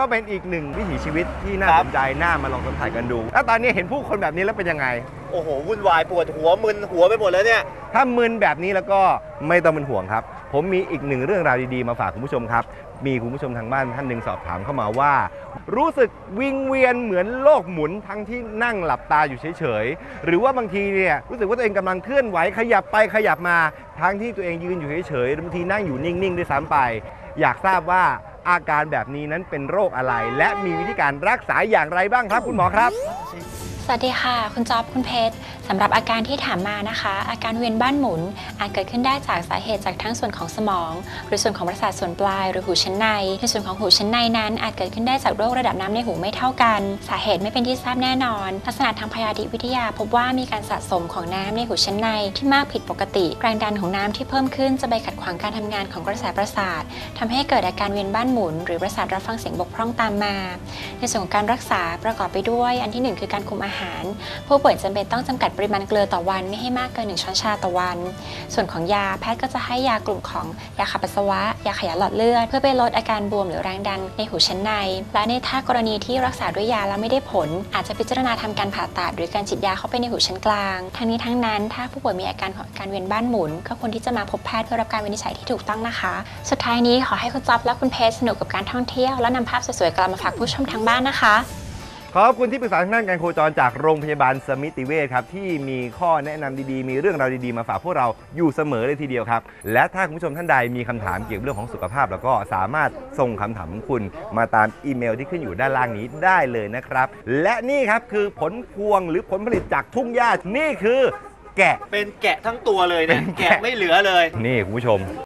ก็เป็นอีกหนึ่งวิถีชีวิตที่น่าครัสบนใจน่ามาลองสัมผัสกันดู แล้วตอนนี้เห็นผู้คนแบบนี้แล้วเป็นยังไง โอ้โหวุ่นวายปวดหัวมึนหัวไปหมดแล้วเนี่ย ถ้ามึนแบบนี้แล้วก็ไม่ต้องเป็นห่วงครับ ผมมีอีกหนึ่งเรื่องราวดีๆมาฝากคุณผู้ชมครับ มีคุณผู้ชมทางบ้านท่านหนึ่งสอบถามเข้ามาว่า รู้สึกวิงเวียนเหมือนโลกหมุนทั้งที่นั่งหลับตาอยู่เฉยๆ หรือว่าบางทีเนี่ยรู้สึกว่าตัวเองกำลังเคลื่อนไหวขยับไปขยับมา ทั้งที่ตัวเองยืนอยู่เฉยๆ บางทีนั่งอยู่นิ่งๆด้วยซ้ำไป อยากทราบว่า อาการแบบนี้นั้นเป็นโรคอะไร และมีวิธีการรักษาอย่างไรบ้างครับ คุณหมอครับ สวัสดีค่ะ คุณจ๊อบคุณเพชร สำหรับอาการที่ถามมานะคะ อาการเวียนบ้านหมุนอาจเกิดขึ้นได้จากสาเหตุจากทั้งส่วนของสมอง หรือส่วนของประสาทส่วนปลายหรือหูชั้นใน ในส่วนของหูชั้นในนั้น อาจเกิดขึ้นได้จากโรคระดับน้ำในหูไม่เท่ากัน สาเหตุไม่เป็นที่ทราบแน่นอน ลักษณะทางพยาธิวิทยาพบว่ามีการสะสมของน้ำในหูชั้นในที่มากผิดปกติ แรงดันของน้ำที่เพิ่มขึ้นจะไปขัดขวางการทำงานของกระแสประสาททำให้เกิดอาการเวียนบ้านหมุน หรือประสาทรับฟังเสียงบกพร่องตามมา ในส่วนของการรักษาประกอบไปด้วย อันที่หนึ่งคือการคุมอาหาร ผู้ป่วยจำเป็นต้องจำกัดริมาณเกลือต่อวันไม่ให้มากเกิน 1 ช้อนชาต่อวัน ส่วนของยาแพทย์ก็จะให้ยากลุ่มของยาขับปัสสาวะ ยาขยายหลอดเลือด เพื่อไปลดอาการบวมหรือแรงดันในหูชั้นใน และในถ้ากรณีที่รักษาด้วยยาแล้วไม่ได้ผล อาจจะพิจารณาทำการผ่าตัดหรือการฉีดยาเข้าไปในหูชั้นกลาง ทั้งนี้ทั้งนั้น ถ้าผู้ป่วยมีอาการของการเวียนบ้านหมุน ก็ควรที่จะมาพบแพทย์เพื่อรับการวินิจฉัยที่ถูกต้องนะคะ สุดท้ายนี้ขอให้คุณจ๊อบและคุณเพชรสนุกกับการท่องเที่ยวและนำภาพสวยๆกลับมาฝากผู้ชมทางบ้านนะคะ ขอบคุณที่ปรึกษาทางด้านการโคจรจากโรงพยาบาลสมิติเวชครับที่มีข้อแนะนำดีๆ มีเรื่องราวดีๆ มาฝากพวกเราอยู่เสมอเลยทีเดียวครับ และถ้าคุณผู้ชมท่านใดมีคำถามเกี่ยวกับเรื่องของสุขภาพ แล้วก็สามารถส่งคำถามของคุณมาตามอีเมลที่ขึ้นอยู่ด้านล่างนี้ได้เลยนะครับ และนี่ครับคือผลพวงหรือผลผลิตจากทุ่งหญ้านี่คือแกะ เป็นแกะทั้งตัวเลยเนี่ยเป็นแกะแกะไม่เหลือเลย นี่คุณผู้ชม